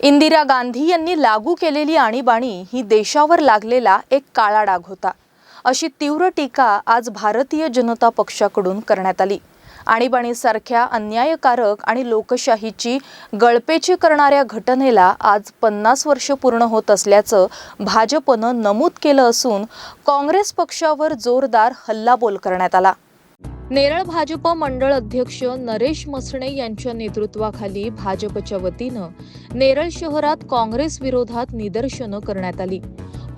इंदिरा गांधी यांनी लागू केलेली आणीबाणी ही देशावर लागलेला एक काळा डाग होता. अशी तीव्र टीका आज भारतीय जनता पक्षाकडून करण्यात आली. आणीबाणीसारख्या अन्यायकारक आणि लोकशाहीची गळपेची करणाऱ्या घटनेला आज पन्नास वर्ष पूर्ण होत असल्याचं भाजपनं नमूद केलं असून काँग्रेस पक्षावर जोरदार हल्लाबोल करण्यात आला. नेरळ भाजप मंडळ अध्यक्ष नरेश मसणे यांच्या नेतृत्वाखाली भाजपच्या वतीनं नेरळ शहरात काँग्रेस विरोधात निदर्शनं करण्यात आली.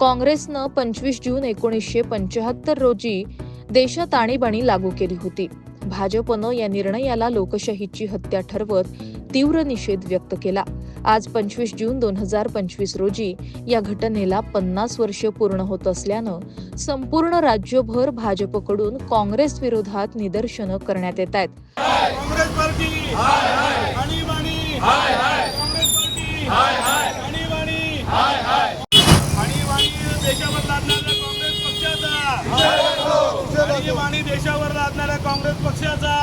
काँग्रेसनं पंचवीस जून एकोणीसशे पंचाहत्तर रोजी देशात आणीबाणी लागू केली होती. भाजपनं या निर्णयाला लोकशाहीची हत्या ठरवत तीव्र निषेध व्यक्त केला. आज पंचवीस जून दोन हजार पंचवीस रोजी या घटनेला पन्नास वर्ष पूर्ण होत असल्यानं संपूर्ण राज्यभर भाजपकडून काँग्रेस विरोधात निदर्शनं करण्यात येत आहेत काँग्रेस पार्टी हाय हाय आणीबाणी हाय हाय काँग्रेस पार्टी हाय हाय आणीबाणी हाय हाय आणीबाणी देशावर लादणाऱ्या काँग्रेस पक्षाचा आणीबाणी देशावर लादणाऱ्या काँग्रेस पक्षाचा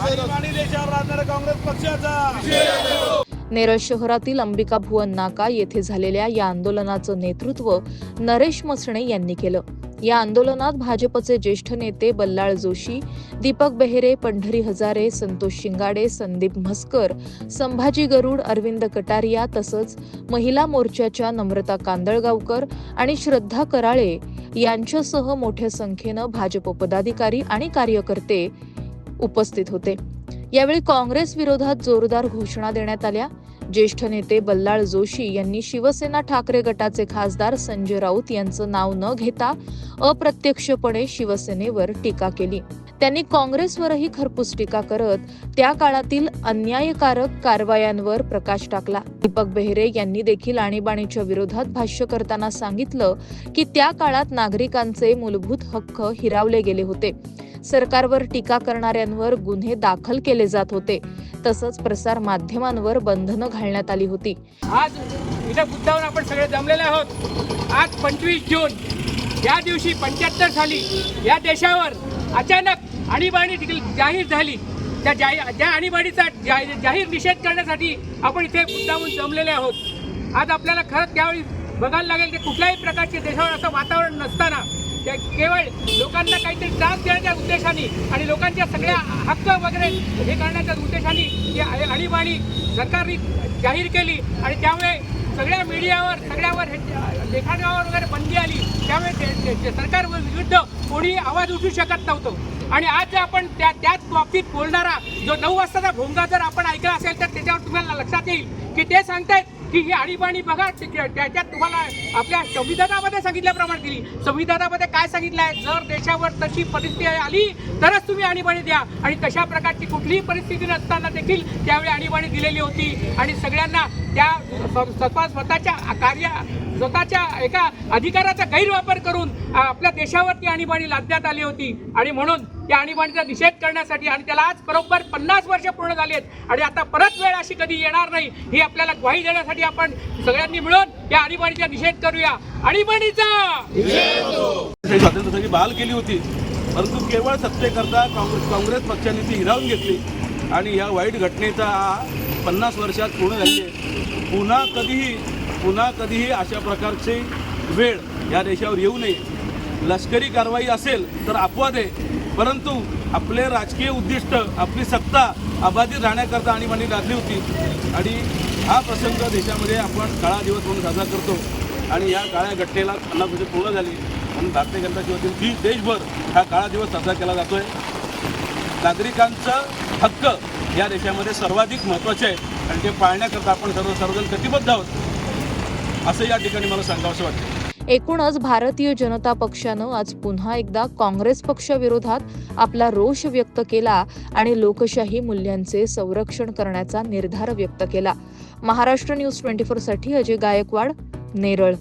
आणीबाणी देशावर लादणाऱ्या काँग्रेस पक्षाचा. नेरळ शहरातील अंबिका भुवन नाका येथे झालेल्या या आंदोलनाचं नेतृत्व नरेश मसणे यांनी केलं. या आंदोलनात भाजपचे ज्येष्ठ नेते बल्लाळ जोशी दीपक बेहेरे पंढरी हजारे संतोष शिंगाडे संदीप म्हस्कर संभाजी गरुड अरविंद कटारिया तसंच महिला मोर्चाच्या नम्रता कांदळगावकर आणि श्रद्धा कराळे यांच्यासह मोठ्या संख्येनं भाजप पदाधिकारी आणि कार्यकर्ते उपस्थित होते. यावेळी काँग्रेस विरोधात जोरदार घोषणा देण्यात आल्या. ज्येष्ठ नेते बल्लाळ जोशी यांनी शिवसेना ठाकरे गटाचे खासदार संजय राऊत यांचं नाव न घेता अप्रत्यक्षपणे शिवसेनेवर टीका केली. त्यांनी काँग्रेसवरही खरपूस टीका करत त्या काळातील अन्यायकारक कारवायांवर प्रकाश टाकला. दीपक बेहरे यांनी देखील आणीबाणीच्या विरोधात भाष्य करताना सांगितलं की त्या काळात नागरिकांचे मूलभूत हक्क हिरावले गेले होते. सरकारवर टीका करणाऱ्यांवर गुन्हे दाखल केले जात होते. तसंच प्रसार माध्यमांवर बंधनं घालण्यात आली होती. आज इथं बुद्धावर आपण सगळे जमलेले आहोत. आज पंचवीस जून. या दिवशी पंच्याहत्तर साली या देशावर अचानक आणीबाणी देखील जाहीर झाली. त्या जाहीर ज्या आणीबाणीचा जाहीर निषेध करण्यासाठी आपण इथे मुद्दामून जमलेले आहोत. आज आपल्याला खरंच त्यावेळी बघायला लागेल की कुठल्याही प्रकारचे देशावर असं वातावरण नसताना त्या केवळ लोकांना काहीतरी त्रास देण्याच्या उद्देशाने आणि लोकांच्या सगळ्या हक्क वगैरे हे करण्याच्या उद्देशाने ही आणीबाणी सरकारने जाहीर केली आणि त्यामुळे सगळ्या मीडियावर सगळ्यावर हे- वगैरे बंदी आली त्यामुळे ते- सरकार विरुद्ध कोणी आवाज उठू शकत नव्हतो. आणि आज जर आपण त्या त्याच बाबतीत बोलणारा जो नऊ वाजताचा भोंगा जर आपण ऐकला असेल तर त्याच्यावर तुम्हाला लक्षात येईल की ते सांगतायत की ही आणीबाणी बघा त्याच्यात तुम्हाला आपल्या संविधानामध्ये सांगितल्याप्रमाणे दिली. संविधानामध्ये काय सांगितलं आहे जर देशावर तशी परिस्थिती आली तरच तुम्ही आणीबाणी द्या. आणि तशा प्रकारची कुठलीही परिस्थिती नसताना देखील त्यावेळी आणीबाणी दिलेली होती. आणि सगळ्यांना त्या स्वतः स्वतःच्या कार्य स्वतःच्या एका अधिकाराचा गैरवापर करून आपल्या देशावरती आणीबाणी लादण्यात आली होती. आणि म्हणून त्या आणीबाणीचा निषेध करण्यासाठी आणि त्याला आज बरोबर पन्नास वर्ष पूर्ण झाली आहेत आणि आता परत वेळ अशी कधी येणार नाही ही आपल्याला ग्वाही देण्यासाठी आपण सगळ्यांनी मिळून या आणीबाणीचा निषेध करूया. आणीबाणीचा! स्वातंत्र्यासाठी बहाल केली होती परंतु केवळ सत्तेकरता काँग्रेस काँग्रेस पक्षाने ती हिरावून घेतली. आणि या वाईट घटनेचा हा पन्नास वर्षात पूर्ण झाली आहे. पुन्हा कधीही पुन्हा कधीही अशा प्रकारची वेळ या देशावर येऊ नये. लष्करी कारवाई असेल तर अपवाद आहे. परंतु आपले राजकीय उद्दिष्ट आपली सत्ता अबाधित राहण्याकरता आणीबाणी लागली होती. आणि हा प्रसंग देशामध्ये आपण काळा दिवस म्हणून साजरा करतो. आणि या काळ्या घटनेला पन्नास पूर्ण झाली. म्हणून भारतीय जनता वतीने दी देशभर हा काळा दिवस साजरा केला जातोय. नागरिकांचं हक्क या देशामध्ये सर्वाधिक महत्त्वाचे आहे. आणि ते पाळण्याकरता आपण सर्व सर्वजण कटिबद्ध आहोत. असं या ठिकाणी मला सांगावंसं वाटतं. एकूणच भारतीय जनता पक्षानं आज पुन्हा एकदा काँग्रेस पक्षाविरोधात आपला रोष व्यक्त केला आणि लोकशाही मूल्यांचे संरक्षण करण्याचा निर्धार व्यक्त केला. महाराष्ट्र न्यूज ट्वेंटी साठी अजय गायकवाड नेरळ.